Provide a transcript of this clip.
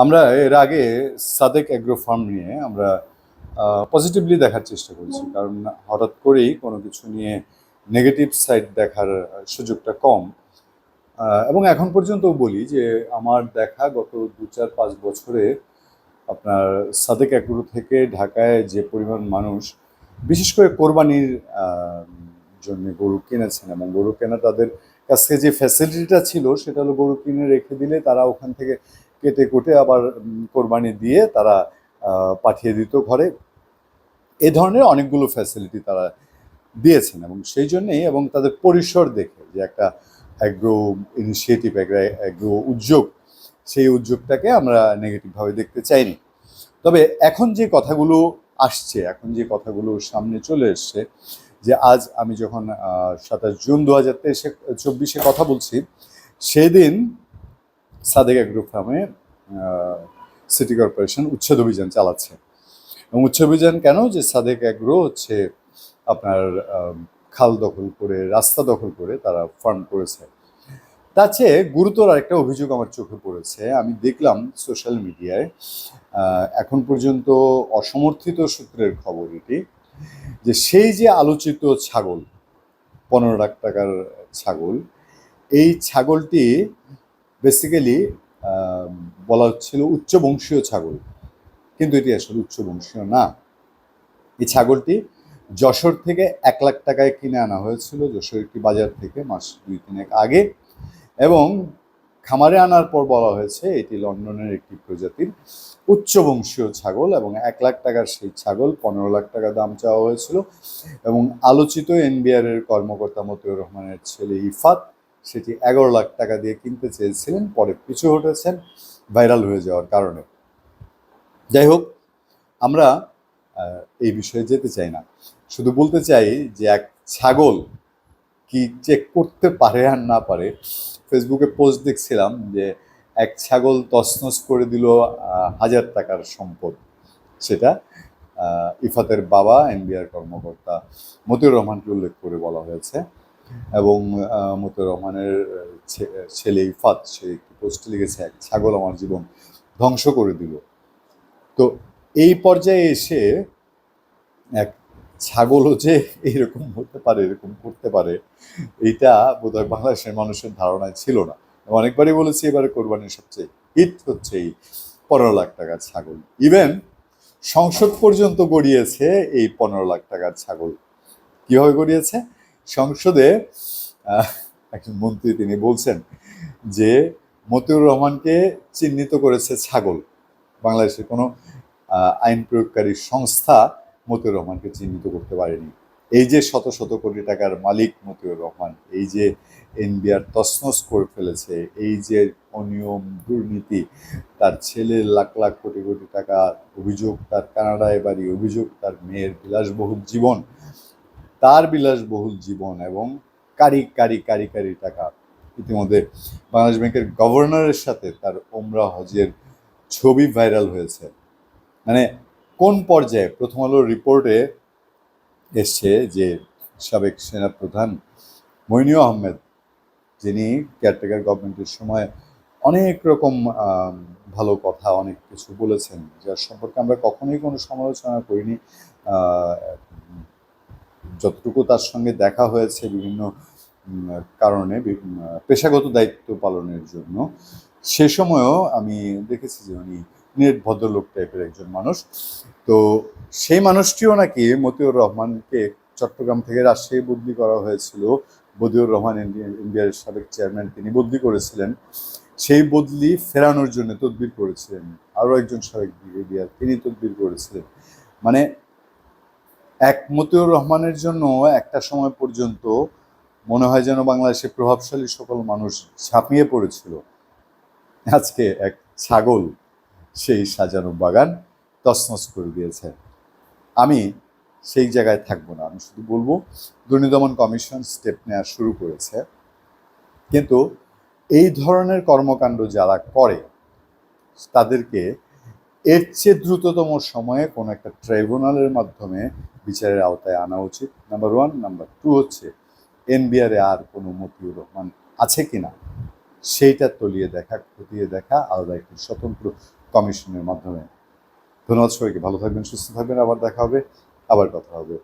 আমরা এর আগে সাদেক অ্যাগ্রো ফার্ম নিয়ে আমরা পজিটিভলি দেখার চেষ্টা করছি। কারণ হঠাৎ করেই কোনো কিছু নিয়ে নেগেটিভ সাইড দেখার সুযোগটা কম। এবং এখন পর্যন্ত বলি যে আমার দেখা গত দু চার পাঁচ বছরে আপনার সাদেক অ্যাগ্রো থেকে ঢাকায় যে পরিমাণ মানুষ বিশেষ করে কোরবানির জন্য গরু কিনেছেন এবং গরু কেনা তাদের কাছে যে ফ্যাসিলিটিটা ছিল সেটা হলো গরু কিনে রেখে দিলে তারা ওখান থেকে কেটে কুটে আবার কোরবানি দিয়ে তারা পাঠিয়ে দিত ঘরে। এ ধরনের অনেকগুলো ফ্যাসিলিটি তারা দিয়েছেন এবং সেই জন্যেই এবং তাদের পরিসর দেখে যে একটা অ্যাগ্রো ইনিশিয়েটিভ অ্যাগ্রো উদ্যোগ, সেই উদ্যোগটাকে আমরা নেগেটিভভাবে দেখতে চাইনি। তবে এখন যে কথাগুলো আসছে, এখন যে কথাগুলো সামনে চলে এসছে, যে আজ আমি যখন সাতাশ জুন দু হাজার তেইশে, চব্বিশে কথা বলছি, সেদিন সাদেক অ্যাগ্রো ফার্মে সিটি কর্পোরেশন উচ্ছেদ অভিযান চালাচ্ছে। এবং উচ্ছেদ অভিযান কেন? যে সাদেক অ্যাগ্রো হচ্ছে আপনার খাল দখল করে, রাস্তা দখল করে তারা ফার্ম করেছে। তার চেয়ে গুরুতর আরেকটা অভিযোগ আমার চোখে পড়েছে। আমি দেখলাম সোশ্যাল মিডিয়ায় এখন পর্যন্ত অসমর্থিত সূত্রের খবর এটি, যে সেই যে আলোচিত ছাগল, পনেরো লাখ টাকার ছাগল, এই ছাগলটি বেসিক্যালি বলা হচ্ছিল উচ্চ বংশীয় ছাগল। কিন্তু এটি আসলে উচ্চ বংশীয় না। এই ছাগলটি যশোর থেকে এক লাখ টাকায় কিনে আনা হয়েছিল যশোর একটি বাজার থেকে মাস দুই তিনেক আগে। এবং খামারে আনার পর বলা হয়েছে, এটি লন্ডনের একটি প্রজাতির উচ্চ বংশীয় ছাগল এবং এক লাখ টাকার সেই ছাগল পনেরো লাখ টাকা দাম চাওয়া হয়েছিল। এবং আলোচিত এনবিআর এর কর্মকর্তা মতিউর রহমানের ছেলে ইফাত সেটি এগারো লাখ টাকা দিয়ে কিনতে চেয়েছিলেন, পরে পিছু হটেছেন, ভাইরাল হয়ে যাওয়ার কারণে। যাই হোক, আমরা এই বিষয়ে যেতে চাই না। শুধু বলতে চাই যে এক ছাগল কি চেক করতে পারে আর না পারে, ফেসবুকে পোস্ট দেখছিলাম যে এক ছাগল তছনছ করে দিল হাজার টাকার সম্পদ। সেটা ইফাতের বাবা, এনবিআর কর্মকর্তা মতিউর রহমানকে উল্লেখ করে বলা হয়েছে। এবং মতিউর রহমানের ছেলে ইফাত, সে একটি পোস্টে লিখেছে, এক ছাগল আমার জীবন ধ্বংস করে দিল। তো এই পর্যায়ে এসে এক ছাগলও যে এরকম হতে পারে, এরকম করতে পারে এইটা বোধহয় বাংলাদেশের মানুষের ধারণায় ছিল না। অনেকবারই বলেছি, এবারে কোরবানির সবচেয়ে হিট হচ্ছে এই পনেরো লাখ টাকার ছাগল। ইভেন সংসদ পর্যন্ত গড়িয়েছে এই পনেরো লাখ টাকার ছাগল। কীভাবে গড়িয়েছে? সংসদে একজন মন্ত্রী তিনি বলছেন যে, মতিউর রহমানকে চিহ্নিত করেছে ছাগল। বাংলাদেশের কোনো আইন প্রয়োগকারী সংস্থা মতিউর রহমানকে চিহ্নিত করতে পারেনি। এই যে শত শত কোটি টাকার মালিক মতিউর রহমান, এই যে এনবিআর তছনছ করে ফেলেছে, এই যে অনিয়ম, দুর্নীতি, তার ছেলের লাখ লাখ কোটি কোটি টাকা অভিযোগ, তার কানাডায় বাড়ি অভিযোগ, তার মেয়ের বিলাসবহুল জীবন তার বিলাসবহুল জীবন এবং কারি কারি কারি কারি টাকা ইতিমধ্যে বাংলাদেশ ব্যাংকের গভর্নরের সাথে তার ওমরা হজের ছবি ভাইরাল হয়েছে। মানে কোন পর্যায়ে? প্রথম আলোর রিপোর্টে এসছে যে সাবেক সেনাপ্রধান মইনু আহমেদ, যিনি কেয়ারটেকার গভর্নমেন্টের সময় অনেক রকম ভালো কথা, অনেক কিছু বলেছেন, যার সম্পর্কে আমরা কখনোই কোনো সমালোচনা করিনি। যতটুকু তার সঙ্গে দেখা হয়েছে বিভিন্ন কারণে পেশাগত দায়িত্ব পালনের জন্য, সে সময়ও আমি দেখেছি যে উনি নেট ভদ্রলোক টাইপের একজন মানুষ। তো সেই মানুষটিও নাকি মতিউর রহমানকে চট্টগ্রাম থেকে রাজশাহী বদলি করা হয়েছিল। বদিউর রহমান ইন্ডিয়া- ইন্ডিয়ার সাবেক চেয়ারম্যান তিনি বদলি করেছিলেন। সেই বদলি ফেরানোর জন্য তদবির করেছিলেন। আরও একজন সাবেক ব্রিগেডিয়ার তিনি তদবির করেছিলেন। মানে এক মতিউর রহমানের জন্য একটা সময় পর্যন্ত মনে হয় যেন বাংলাদেশে প্রভাবশালী সকল মানুষ ঝাঁপিয়ে পড়েছিল। আজকে এক ছাগল সেই সাজানো বাগান তছনছ করে দিয়েছে। আমি সেই জায়গায় থাকব না, আমি শুধু বলব দুর্নীতি কমিশন স্টেপ নেওয়া শুরু করেছে। কিন্তু এই ধরনের কর্মকাণ্ড যারা করে, তাদেরকে এর চেয়ে দ্রুততম সময়ে কোনো একটা ট্রাইব্যুনালের মাধ্যমে বিচারের আওতায় আনা উচিত। নাম্বার ওয়ান নাম্বার টু হচ্ছে, এনবিআরে আর কোনো মতিউর রহমান আছে কি না সেইটা তলিয়ে দেখা, খতিয়ে দেখা, আলাদা একটি স্বতন্ত্র কমিশনের মাধ্যমে। ধন্যবাদ সবাইকে। ভালো থাকবেন, সুস্থ থাকবেন। আবার দেখা হবে। আবার কথা হবে।